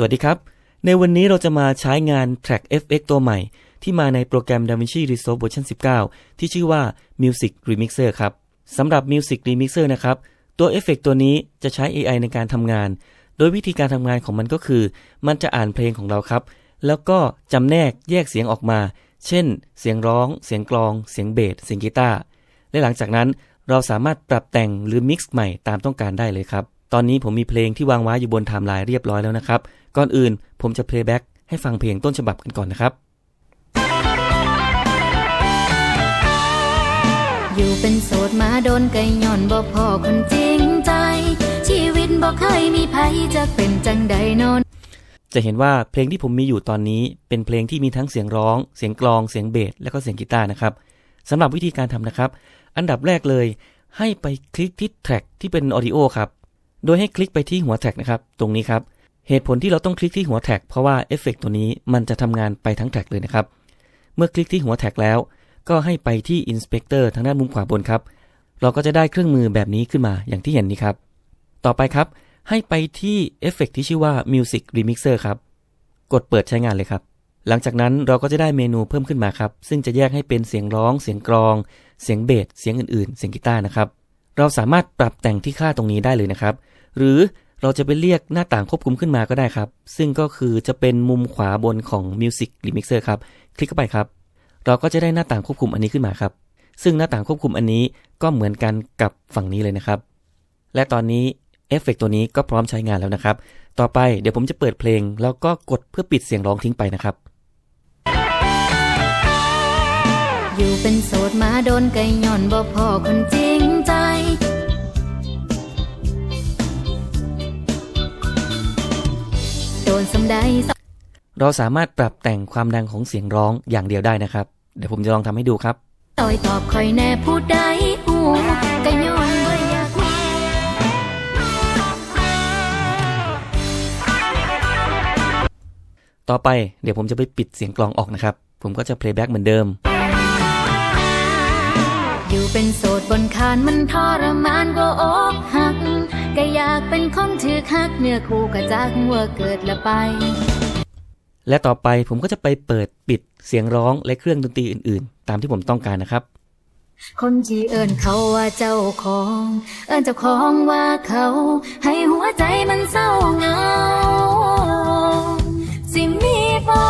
สวัสดีครับ ในวันนี้เราจะมาใช้งาน Track FX ตัวใหม่ ที่มาในโปรแกรม DaVinci Resolve เวอร์ชัน19 ที่ชื่อว่า Music Remixer ครับสำหรับ Music Remixer นะครับ ตัวเอฟเฟกต์ตัวนี้จะใช้ AI ในการทำงาน โดยวิธีการทำงานของมันก็คือ มันจะอ่านเพลงของเราครับ แล้วก็จำแนกแยกเสียงออกมา เช่น เสียงร้อง เสียงกลอง เสียงเบส เสียงกีตาร์ และหลังจากนั้นเราสามารถปรับแต่งหรือมิกซ์ใหม่ตามต้องการได้เลยครับ ตอนนี้ผมมีเพลงที่วางไว้อยู่บนไทม์ไลน์เรียบร้อยแล้วนะครับ ก่อนอื่นผมจะเพลย์แบ็กให้ฟังเพลงต้นฉบับกันก่อนนะครับ อยู่เป็นโสดมาโดนไก่ย่อนบ่พอคนจริงใจ ชีวิตบ่เคยมีภัยจะเป็นจังใดโนอน จะเห็นว่าเพลงที่ผมมีอยู่ตอนนี้ เป็นเพลงที่มีทั้งเสียงร้อง เสียงกลอง เสียงเบส และก็เสียงกีตาร์นะครับสำหรับวิธีการทำนะครับ อันดับแรกเลย ให้ไปคลิกที่แทร็กที่เป็นออดิโอครับ โดยให้คลิกไปที่หัวแท็กนะครับ ตรงนี้ครับ เหตุผลที่เราต้องคลิกที่หัวแท็กเพราะว่าเอฟเฟกต์ตัวนี้มันจะทำงานไปทั้งแท็กเลยนะครับ เมื่อคลิกที่หัวแท็กแล้ว ก็ให้ไปที่ Inspector ทางด้านมุมขวาบนครับ เราก็จะได้เครื่องมือแบบนี้ขึ้นมาอย่างที่เห็นนี้ครับ ต่อไปครับ ให้ไปที่เอฟเฟกต์ที่ชื่อว่า Music Remixer ครับ กดเปิดใช้งานเลยครับ หลังจากนั้นเราก็จะได้เมนูเพิ่มขึ้นมาครับ ซึ่งจะแยกให้เป็นเสียงร้อง เสียงกลอง เสียงเบส เสียงอื่น ๆ เสียงกีตาร์นะครับ เราสามารถปรับแต่งที่ค่าตรงนี้ได้เลยนะครับ หรือเราจะไปเรียกหน้าต่างควบคุมขึ้นมาก็ได้ครับ ซึ่งก็คือจะเป็นมุมขวาบนของ Music Remixer ครับ คลิกเข้าไปครับ เราก็จะได้หน้าต่างควบคุมอันนี้ขึ้นมาครับ ซึ่งหน้าต่างควบคุมอันนี้ก็เหมือนกันกับฝั่งนี้เลยนะครับ และตอนนี้เอฟเฟกต์ตัวนี้ก็พร้อมใช้งานแล้วนะครับ ต่อไปเดี๋ยวผมจะเปิดเพลง แล้วก็กดเพื่อปิดเสียงร้องทิ้งไปนะครับ อยู่เป็นโสดมาโดนไก่ย่อนบ่พอคนจริง นสำใดเราสามารถปรับแต่งความดังของเสียงร้องอย่างเดียวได้นะครับ เดี๋ยวผมจะลองทำให้ดูครับต่อยตอบคอยแน่พูดได้หูก่ย่อนบ่อยกูต่อไปเดี๋ยวผมจะไปปิดเสียงกลองออกนะครับ ผมก็จะ playback เหมือนเดิม อยู่เป็นโสดบนคานมันทรมานก็อกหัก ก็อยากเป็นคนถือคักเนื้อคู่กะจักว่าเกิดละไป และต่อไปผมก็จะไปเปิดปิดเสียงร้องและเครื่องดนตรีอื่นๆ ตามที่ผมต้องการนะครับ คนที่เอิ้นเขาว่าเจ้าของ เอิ้นเจ้าของว่าเขา ให้หัวใจมันเศร้าเหงา สิมีบอ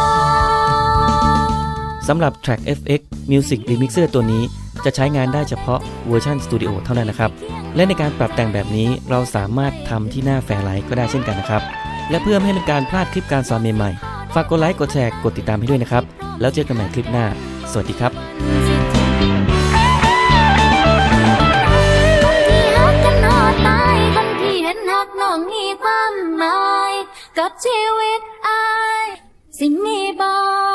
สำหรับ Track FX Music Remixer ตัวนี้ จะใช้งานได้เฉพาะเวอร์ชันสตูดิโอเท่านั้นนะครับ และในการปรับแต่งแบบนี้เราสามารถทำที่หน้าแฟร์ไลท์ก็ได้เช่นกันนะครับ และเพื่อไม่ให้เป็นการพลาดคลิปการสอนใหม่ๆ ฝากกดไลค์กดแชร์กดติดตามให้ด้วยนะครับ แล้วเจอกันใหม่คลิปหน้า สวัสดีครับน้องมีความหมายกับชีวิตอาย สิมีบอ